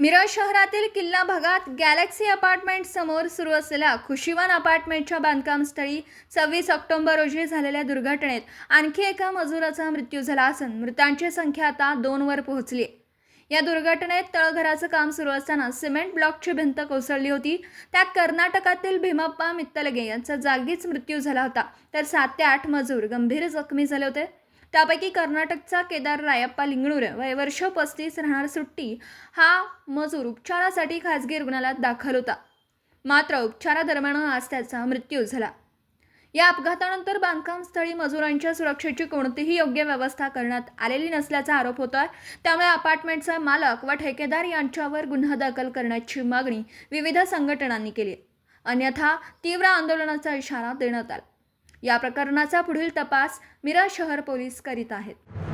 मिरज शहरातील किल्ला भागात गॅलेक्सी अपार्टमेंट समोर सुरू असलेल्या खुशीवान अपार्टमेंटच्या बांधकामस्थळी सव्वीस ऑक्टोबर रोजी झालेल्या दुर्घटनेत आणखी एका मजुराचा मृत्यू झाला असून मृतांची संख्या आता दोनवर पोहोचली. या दुर्घटनेत तळघराचं काम सुरू असताना सिमेंट ब्लॉकची भिंत कोसळली होती. त्यात कर्नाटकातील भीमाप्पा मित्तलगे यांचा जागीच मृत्यू झाला होता. तर सात ते आठ मजूर गंभीर जखमी झाले होते. त्यापैकी कर्नाटकचा केदार रायप्पा लिंगणूर वय वर्ष पस्तीस राहणार सुट्टी हा मजूर उपचारासाठी खाजगी रुग्णालयात दाखल होता. मात्र उपचारादरम्यान आज त्याचा मृत्यू झाला. या अपघातानंतर बांधकामस्थळी मजुरांच्या सुरक्षेची कोणतीही योग्य व्यवस्था करण्यात आलेली नसल्याचा आरोप होतोय. त्यामुळे अपार्टमेंटचा मालक व ठेकेदार यांच्यावर गुन्हा दाखल करण्याची मागणी विविध संघटनांनी केली अन्यथा तीव्र आंदोलनाचा इशारा देण्यात आला. या प्रकरणाचा पुढील तपास मिरा शहर पोलीस करीत आहेत.